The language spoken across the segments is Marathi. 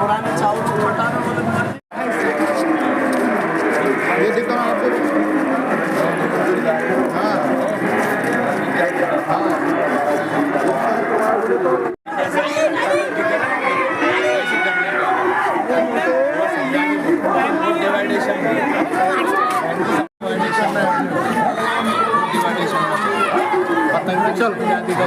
और आने चाहो तो हटाना मतलब ये दिखा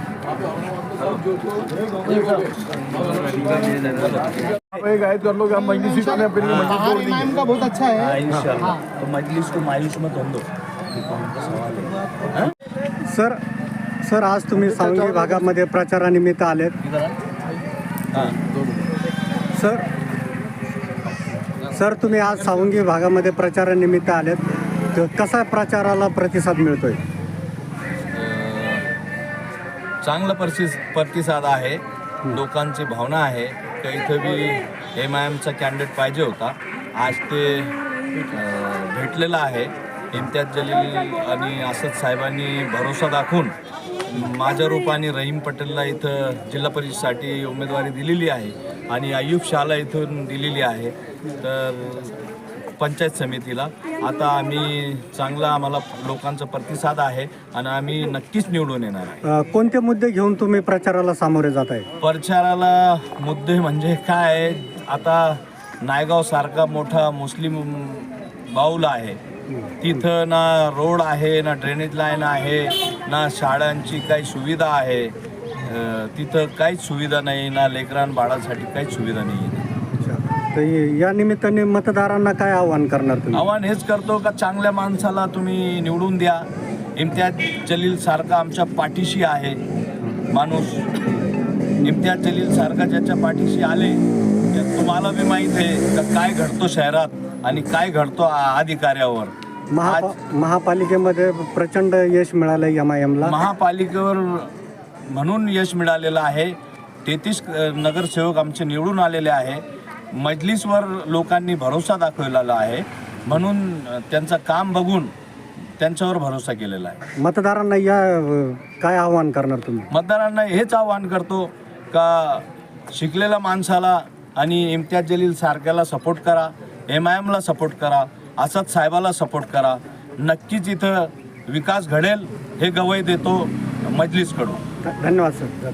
कर लो हम मजलिस में अपनी मजलिस का बहुत अच्छा है इंशाल्लाह तो मजलिस को मायूस मत होने दो सवाल है सर सर आज तुम्ही सांगली भागामध्ये प्रचारानिमित्त आलेत. सर सर तुम्ही आज सावंगी भागामध्ये प्रचारानिमित्त आलेत. तर कसा प्रचाराला प्रतिसाद मिळतोय? चांगला प्रतिस प्रतिसाद आहे. लोकांची भावना आहे. का इथं बी एम आय एमचा कॅन्डिडेट पाहिजे होता. आज ते भेटलेलं भेटलेला आहे. इम्तियाज जलील आणि असद साहेबांनी भरोसा दाखवून माझ्या रूपाने रहीम पटेलला इथं जिल्हा परिषदसाठी उमेदवारी दिलेली आहे आणि अय्यूब शहाला इथून दिलेली आहे. तर पंचायत समितीला. आता आम्ही चांगला आम्हाला लोकांचा प्रतिसाद आहे आणि आम्ही नक्कीच निवडून येणार आहे. अ, कोणते मुद्दे घेऊन तुम्ही प्रचाराला सामोरे जात आहे? प्रचाराला मुद्दे म्हणजे काय? आहे, आता नायगाव सारखा मोठा मुस्लिम बाऊल आहे. तिथं ना रोड आहे ना ड्रेनेज लाईन आहे ना शाळांची काही सुविधा आहे. अं, तिथं काहीच सुविधा नाही ना लेकरां बाळासाठी काहीच सुविधा नाही. तर या निमित्ताने मतदारांना काय आव्हान करणार तुम्ही? आव्हान हेच करतो का चांगल्या माणसाला तुम्ही निवडून द्या. इम्तियाज जलील सारखा आमच्या पाठीशी आहे. माणूस इम्तियाज जलील सारखा ज्याच्या पाठीशी आले तर तुम्हाला बी माहीत आहे का काय घडतो शहरात आणि काय घडतो आ- अधिकाऱ्यावर. महापा महापालिकेमध्ये प्रचंड यश मिळालं एम आय एमला महापालिकेवर म्हणून यश मिळालेलं आहे. तेहतीस नगरसेवक आमचे निवडून आलेले आहे. मजलिसवर लोकांनी भरोसा दाखवलेला आहे. म्हणून त्यांचं काम बघून त्यांच्यावर भरोसा केलेला आहे. मतदारांना या काय आव्हान करणार तुम्ही? मतदारांना हेच आवाहन करतो का शिकलेल्या माणसाला आणि इम्तियाज जलील सारख्याला सपोर्ट करा एम आय एमला सपोर्ट करा असद साहेबाला सपोर्ट करा. नक्कीच इथं विकास घडेल हे गवई देतो मजलिसकडून. धन्यवाद सर.